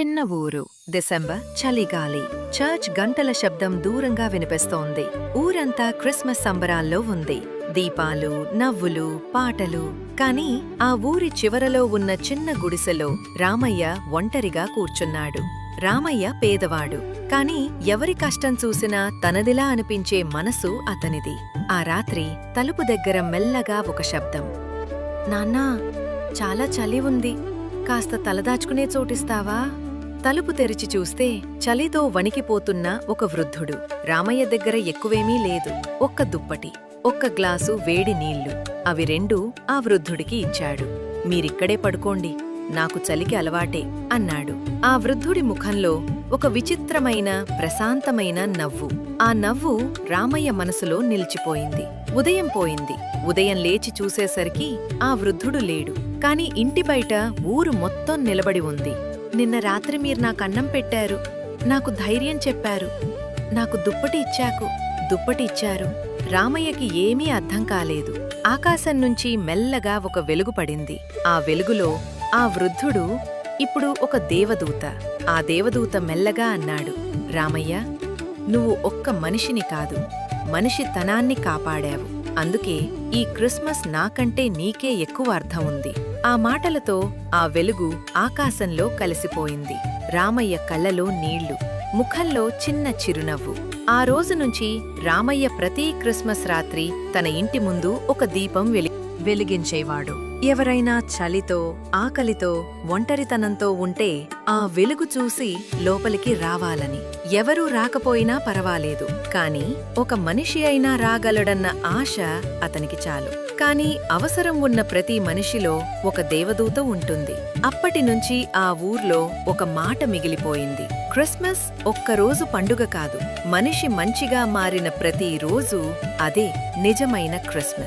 చిన్న ఊరు డిసెంబర్ చలిగాలి. చర్చ్ గంటల శబ్దం దూరంగా వినిపిస్తోంది. ఊరంతా క్రిస్మస్ సంబరాల్లో ఉంది. దీపాలు నవ్వులు పాటలు. కాని ఆ ఊరి చివరలో ఉన్న చిన్న గుడిసెలో రామయ్య ఒంటరిగా కూర్చున్నాడు. రామయ్య పేదవాడు. కాని ఎవరి కష్టం చూసినా తనదిలా అనిపించే మనసు అతనిది. ఆ రాత్రి తలుపు దగ్గర మెల్లగా ఒక శబ్దం. నాన్నా చాలా చలి ఉంది. కాస్త తలదాచుకునే చోటిస్తావా? తలుపు తెరిచి చూస్తే చలితో వణికిపోతున్న ఒక వృద్ధుడు. రామయ్య దగ్గర ఎక్కువేమీ లేదు. ఒక్క దుప్పటి ఒక్క గ్లాసు వేడి నీళ్ళు. అవి రెండూ ఆ వృద్ధుడికి ఇచ్చాడు. మీరిక్కడే పడుకోండి. నాకు చలికి అలవాటే అన్నాడు. ఆ వృద్ధుడి ముఖంలో ఒక విచిత్రమైన ప్రశాంతమైన నవ్వు. ఆ నవ్వు రామయ్య మనసులో నిలిచిపోయింది. ఉదయం పోయింది. ఉదయం లేచి చూసేసరికి ఆ వృద్ధుడు లేడు. కాని ఇంటి బయట ఊరు మొత్తం నిలబడి ఉంది. నిన్న రాత్రి మీరు నాకు అన్నం పెట్టారు. నాకు ధైర్యం చెప్పారు. నాకు దుప్పటి ఇచ్చాకు. దుప్పటి ఇచ్చారు. రామయ్యకి ఏమీ అర్థం కాలేదు. ఆకాశం నుంచి మెల్లగా ఒక వెలుగు పడింది. ఆ వెలుగులో ఆ వృద్ధుడు ఇప్పుడు ఒక దేవదూత. ఆ దేవదూత మెల్లగా అన్నాడు రామయ్య నువ్వు ఒక్క మనిషిని కాదు. మనిషితనాన్ని కాపాడావు. అందుకే ఈ క్రిస్మస్ నాకంటే నీకే ఎక్కువ అర్థం ఉంది. ఆ మాటలతో ఆ వెలుగు ఆకాశంలో కలిసిపోయింది. రామయ్య కళ్ళలో నీళ్ళు ముఖంలో చిన్న చిరునవ్వు. ఆ రోజు నుంచి రామయ్య ప్రతి క్రిస్మస్ రాత్రి తన ఇంటి ముందు ఒక దీపం వెలి వెలిగించేవాడు. ఎవరైనా చలితో ఆకలితో ఒంటరితనంతో ఉంటే ఆ వెలుగు చూసి లోపలికి రావాలని. ఎవరూ రాకపోయినా పర్వాలేదు. కాని ఒక మనిషి అయినా రాగలడన్న ఆశ అతనికి చాలు. కాని అవసరం ఉన్న ప్రతి మనిషిలో ఒక దేవదూత ఉంటుంది. అప్పటినుంచి ఆ ఊర్లో ఒక మాట మిగిలిపోయింది. క్రిస్మస్ ఒక్కరోజు పండుగ కాదు. మనిషి మంచిగా మారిన ప్రతి రోజు అదే నిజమైన క్రిస్మస్.